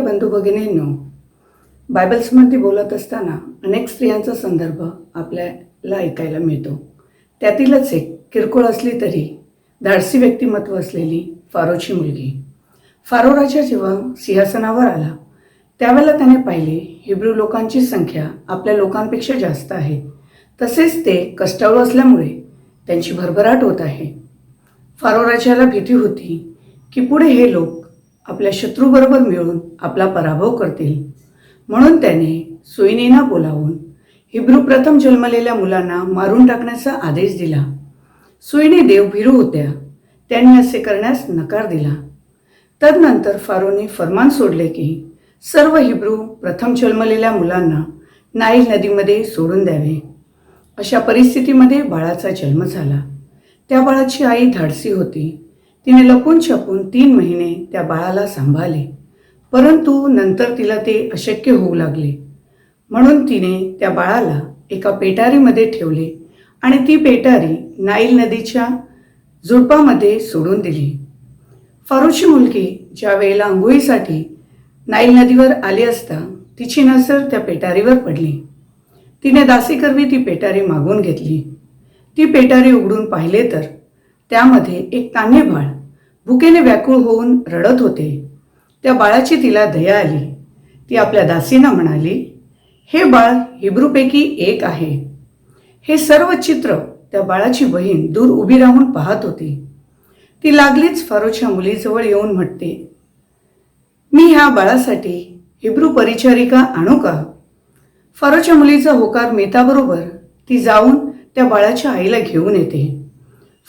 बंधू भगिनींनो बायबल्समध्ये बोलत असताना अनेक स्त्रियांचा संदर्भ आपल्याला ऐकायला मिळतो. त्यातीलच एक किरकोळ असली तरी धाडसी व्यक्तिमत्व असलेली फारोची मुलगी. फारो राजा जेव्हा सिंहासनावर आला त्यावेळेला त्याने पाहिले हिब्रू लोकांची संख्या आपल्या लोकांपेक्षा जास्त आहे. तसेच ते कष्टाळू असल्यामुळे त्यांची भरभराट होत आहे. फारो राजाला भीती होती की पुढे हे लोक आपल्या शत्रूबरोबर मिळून आपला पराभव करतील. म्हणून त्याने सुईनेना बोलावून हिब्रू प्रथम जन्मलेल्या मुलांना मारून टाकण्याचा आदेश दिला. सुईने देवभीरू होत्या. त्यांनी असे करण्यास नकार दिला. तदनंतर फारोने फरमान सोडले की सर्व हिब्रू प्रथम जन्मलेल्या मुलांना नाईल नदीमध्ये सोडून द्यावे. अशा परिस्थितीमध्ये बाळाचा जन्म झाला. त्या बाळाची आई धाडसी होती. तिने लपून छपून तीन महिने त्या बाळाला सांभाळले. परंतु नंतर तिला ते अशक्य होऊ लागले. म्हणून तिने त्या बाळाला एका पेटारीमध्ये ठेवले आणि ती पेटारी नाईल नदीच्या झुडपामध्ये सोडून दिली. फारूची मुलगी ज्या वेळेला आंघोळीसाठी नाईल नदीवर आली असता तिची नजर त्या पेटारीवर पडली. तिने दासीकरवी ती पेटारी मागून घेतली. ती पेटारी उघडून पाहिले तर त्यामध्ये एक तान्हे बाळ भुकेने व्याकुळ होऊन रडत होते. त्या बाळाची तिला दया आली. ती आपल्या दासीना म्हणाली हे बाळ हिब्रूपैकी एक आहे. हे सर्व चित्र त्या बाळाची बहीण दूर उभी राहून पाहत होती. ती लागलीच फारोच्या मुलीजवळ येऊन म्हणते मी ह्या बाळासाठी हिब्रू परिचारिका आणू का? फारोच्या मुलीचा होकार मिळताबरोबर ती जाऊन त्या बाळाच्या आईला घेऊन येते.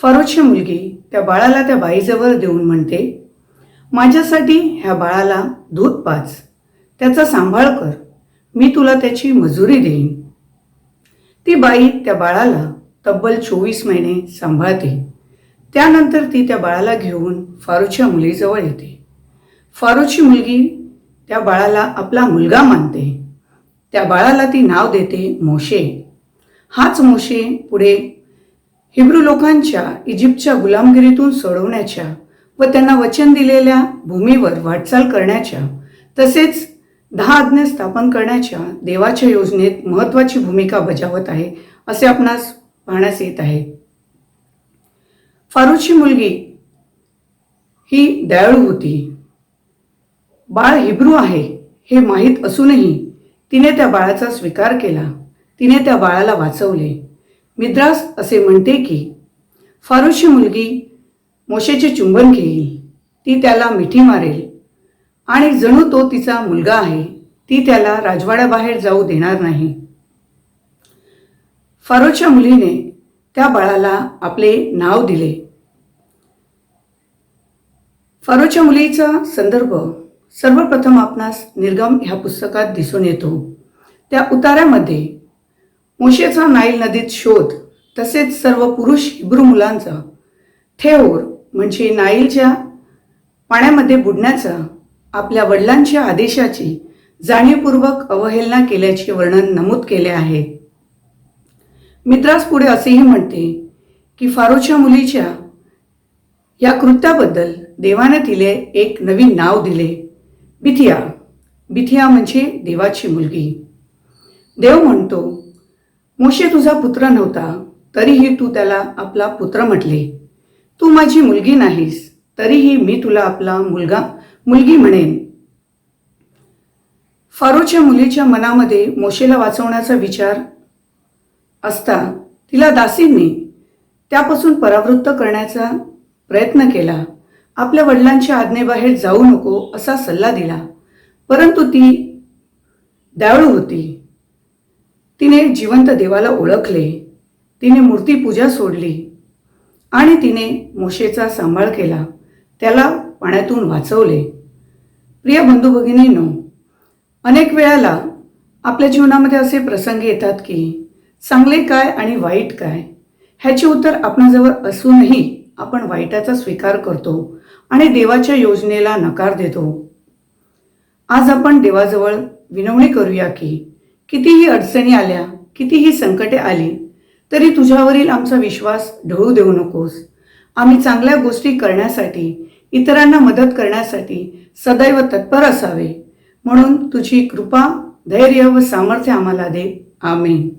फारोची मुलगी त्या बाळाला त्या बाईजवळ देऊन म्हणते माझ्यासाठी ह्या बाळाला दूध पाच त्याचा सांभाळ कर मी तुला त्याची मजुरी देईन. ती बाई त्या बाळाला तब्बल चोवीस महिने सांभाळते. त्यानंतर ती त्या बाळाला घेऊन फारूच्या मुलीजवळ येते. फारूची मुलगी त्या बाळाला आपला मुलगा मानते. त्या बाळाला ती नाव देते मोशे. हाच मोशे पुढे हिब्रू लोकांच्या इजिप्तच्या गुलामगिरीतून सोडवण्याच्या व त्यांना वचन दिलेल्या भूमीवर वाटचाल करण्याच्या तसेच दहा आज्ञा स्थापन करण्याच्या देवाच्या योजनेत महत्त्वाची भूमिका बजावत आहे असे आपणास पाहण्यास येत आहे. फारूची मुलगी ही दयाळू होती. बाळ हिब्रू आहे हे माहीत असूनही तिने त्या बाळाचा स्वीकार केला. तिने त्या बाळाला वाचवले. मिद्रास असे म्हणते की फारूची मुलगी मोशेचे चुंबन घेईल ती त्याला मिठी मारेल. आणि जणू तो तिचा मुलगा आहे ती त्याला राजवाड्याबाहेर जाऊ देणार नाही. फारोच्या मुलीने त्या बाळाला आपले नाव दिले. फारोच्या मुलीचा संदर्भ सर्वप्रथम आपणास निर्गम ह्या पुस्तकात दिसून येतो. त्या उताऱ्यामध्ये मोशेचा नाईल नदीत शोध तसेच सर्व पुरुष हिब्रू मुलांचा. थेओर म्हणजे नाईलच्या पाण्यामध्ये बुडण्याचा आपल्या वडिलांच्या आदेशाची जाणीवपूर्वक अवहेलना केल्याचे वर्णन नमूद केले आहे. मित्रास पुढे असेही म्हणते की फारोच्या मुलीच्या या कृत्याबद्दल देवाने तिले एक नवीन नाव दिले. बिथिया. बिथिया म्हणजे देवाची मुलगी. देव म्हणतो मोशे तुझा पुत्र नव्हता तरीही तू त्याला आपला पुत्र म्हटले. तू माझी मुलगी नाहीस तरीही मी तुला आपला मुलगा मुलगी म्हणेन. फारोच्या मुलीच्या मनामध्ये मोशेला वाचवण्याचा विचार असता तिला दासींनी त्यापासून परावृत्त करण्याचा प्रयत्न केला. आपल्या वडिलांच्या आज्ञेबाहेर जाऊ नको असा सल्ला दिला परंतु ती दयाळू होती. तिने जिवंत देवाला ओळखले तिने मूर्तीपूजा सोडली आणि तिने मोशेचा सांभाळ केला त्याला पाण्यातून वाचवले. प्रिय बंधू भगिनींनो अनेक वेळाला आपल्या जीवनामध्ये असे प्रसंग येतात की चांगले काय आणि वाईट काय ह्याचे उत्तर आपणाजवळ असूनही आपण वाईटाचा स्वीकार करतो आणि देवाच्या योजनेला नकार देतो. आज आपण देवाजवळ विनवणी करूया की कितीही अडचणी आल्या कितीही संकटे आली तरी तुझ्यावरील आमचा विश्वास ढळू देऊ नकोस. आम्ही चांगल्या गोष्टी करण्यासाठी इतरांना मदत करण्यासाठी सदैव तत्पर असावे. म्हणून तुझी कृपा धैर्य व सामर्थ्य आम्हाला दे. आमेन.